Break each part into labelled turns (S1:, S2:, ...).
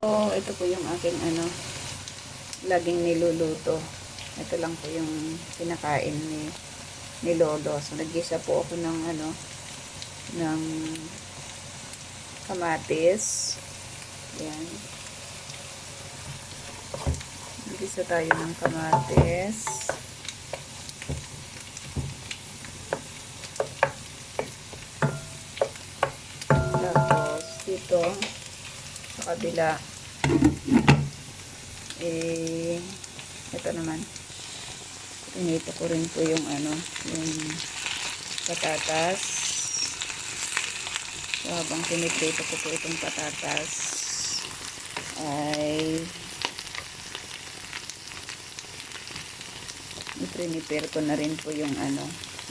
S1: So, ito po yung aking ano, laging niluluto. Ito lang po yung pinakain ni, ni Lolo. So, nagisa po ako ng ano, ng kamatis. Yan. Nagisa tayo ng kamatis. Tapos, dito, sa kabila, eh, ito naman, pinito ko rin po yung ano, yung patatas. So, habang piniprito ko po itong patatas, ay i-prepare ko na rin po yung ano,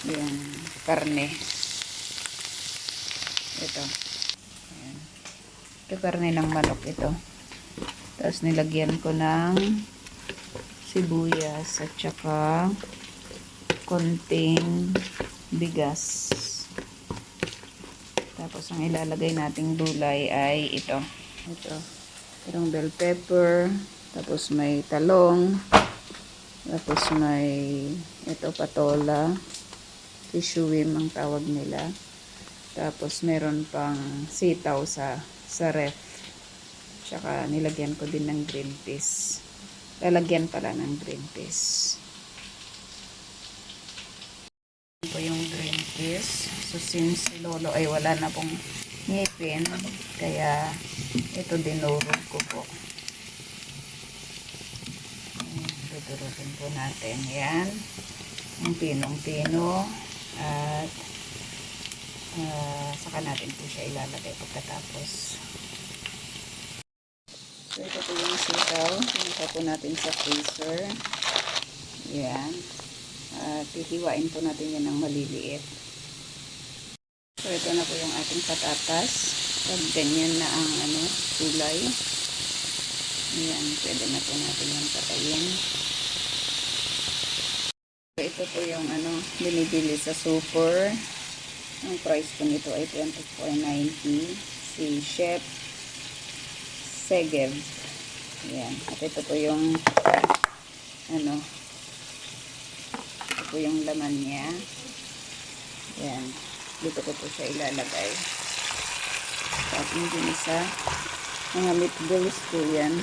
S1: yung karne. Ito. Ayan. Ito karne ng manok ito. Tapos nilagyan ko ng sibuyas at saka konting bigas. Tapos ang ilalagay nating gulay ay ito. Ito. Itong bell pepper. Tapos may talong. Tapos may ito patola. Tisuim ang tawag nila. Tapos meron pang sitaw sa sa ref. Tsaka nilagyan ko din ng green peas. Lalagyan pala ng green peas. Ito yung green peas. So since si Lolo ay wala na pong ngipin, kaya ito dinurog ko po. Ayan, Dudurugin po natin. Yan. Yung pinong-pino. At ah, saka natin po siya ilalagay pagkatapos. So, ito po yung sitaw. Pinaka po natin sa freezer. Yan. At hihiwain po natin yan ng maliliit. So, ito na po yung ating patatas. Pag ganyan na ang ano, kulay. Yan. Pwede na po natin yung patayin. So, ito po yung ano, binibili sa super. Ang price po nito ay 24.90. Si Chef Segev. Ayan. At ito po yung ano ito po yung laman niya. Ayan. Dito ko po siya ilalagay. At hindi sa mga meatballs po yan.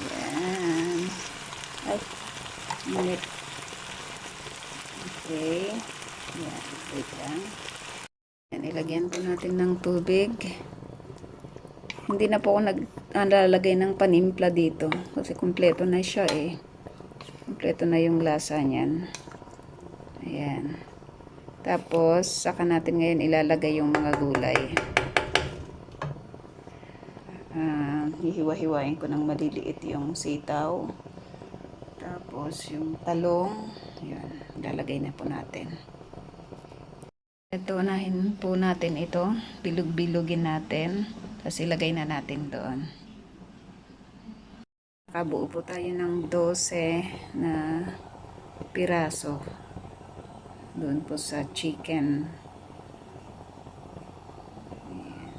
S1: Ayan. Ay. Minute. Okay. Ayan. Wait lang. Ayan. Ilagyan po natin ng tubig. Hindi na po ako naglalagay ng panimpla dito. Kasi kumpleto na siya eh. Kumpleto na yung lasa niyan. Ayan. Tapos, saka natin ngayon ilalagay yung mga gulay. Ah, hihiwa-hiwain ko ng maliliit yung sitaw. Tapos, yung talong. Ayan. Ilalagay na po natin. Ito, unahin po natin ito. Bilog-bilogin natin. Tapos ilagay na natin doon. Nakabuo po tayo ng 12 na piraso. Doon po sa chicken. Ayan.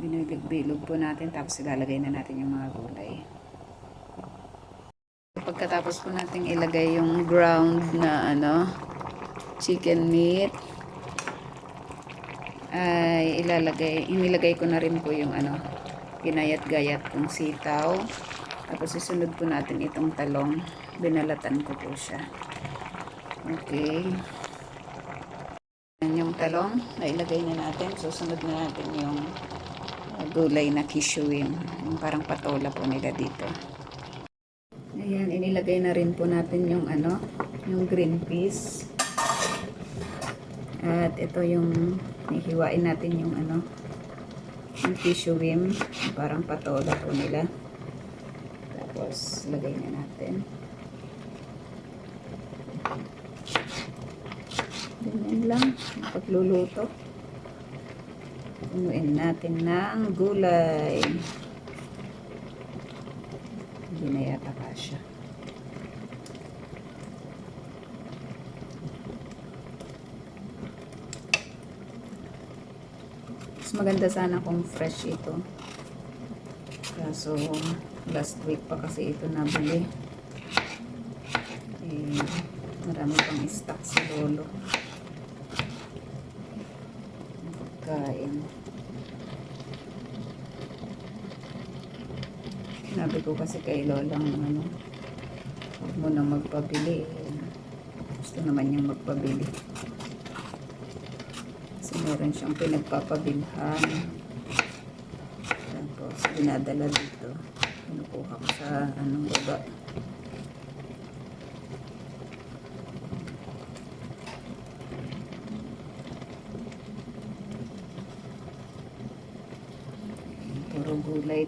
S1: Binibilog po natin tapos ilalagay na natin yung mga gulay. Pagkatapos po natin ilagay yung ground na ano chicken meat ay ilalagay, inilagay ko na rin po yung ano, ginayat-gayat kong sitaw. Tapos isunod po natin itong talong. Binalatan ko po siya. Okay. Yan yung talong, nailagay na natin. Susunod na natin yung uh, gulay na kishuin. Yung parang patola po nila dito. Ayan, inilagay na rin po natin yung ano, yung green peas. At ito yung hihiwain natin yung ano, yung tissue wim, parang patola po nila. Tapos, lagay na natin. Ganyan lang, pagluluto. Punuin natin ng gulay. Hindi na yata kasya. Mas maganda sana kung fresh ito. Kaso, last week pa kasi ito nabili. Eh, marami pang stock si Lolo. Pagkain. Sinabi ko kasi kay Lolang, ano, huwag mo na magpabili. Gusto naman niyang magpabili. Meron siyang pinagpapabilhan. Tapos, dinadala dito. Pinukuha ko sa, anong baba. Puro gulay.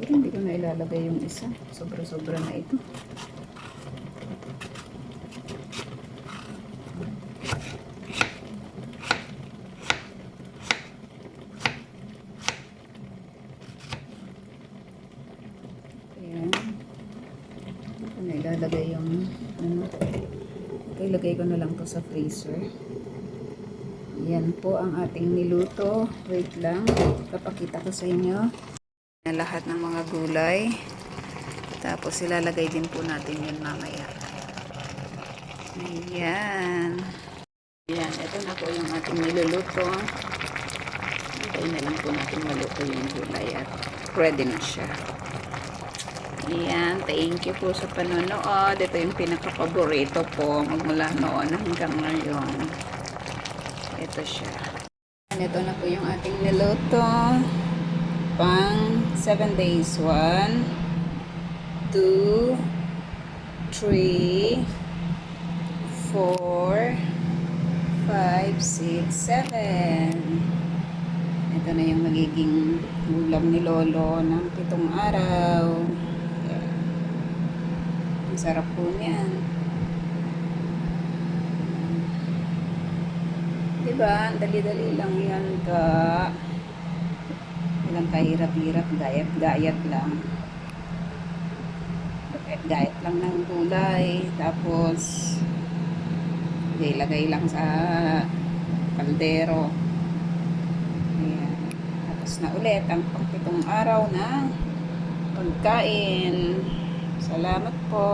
S1: Hindi ko na ilalagay yung isa. Sobra-sobra na ito. Ayan. Hindi ilalagay yung ano. Okay, ilagay ko na lang to sa freezer. Yan po ang ating niluto. Wait lang. Papakita ko sa inyo na lahat ng mga gulay. Tapos ilalagay din po natin yan mamaya. Ayan. Ayan, ito na po yung ating niluluto. Hintay na lang po natin maluto yung gulay at ready na siya. Ayan, thank you po sa panonood. Ito yung pinaka-paborito ko magmula noon hanggang ngayon. Ito siya. Ito na po yung ating niluto. Pang 7 days. 1, 2, 3, 4, 5, 6, 7. Ito na yung magiging ulam ni Lolo ng pitong araw. Sarap po niyan. Diba? Dali-dali lang yan ka. Walang kahirap-hirap. Gayat-gayat lang. Gayat lang ng gulay. Tapos, ilagay lang sa kaldero. Ayan. Tapos na ulit ang pangpitong araw na pagkain. Salamat po.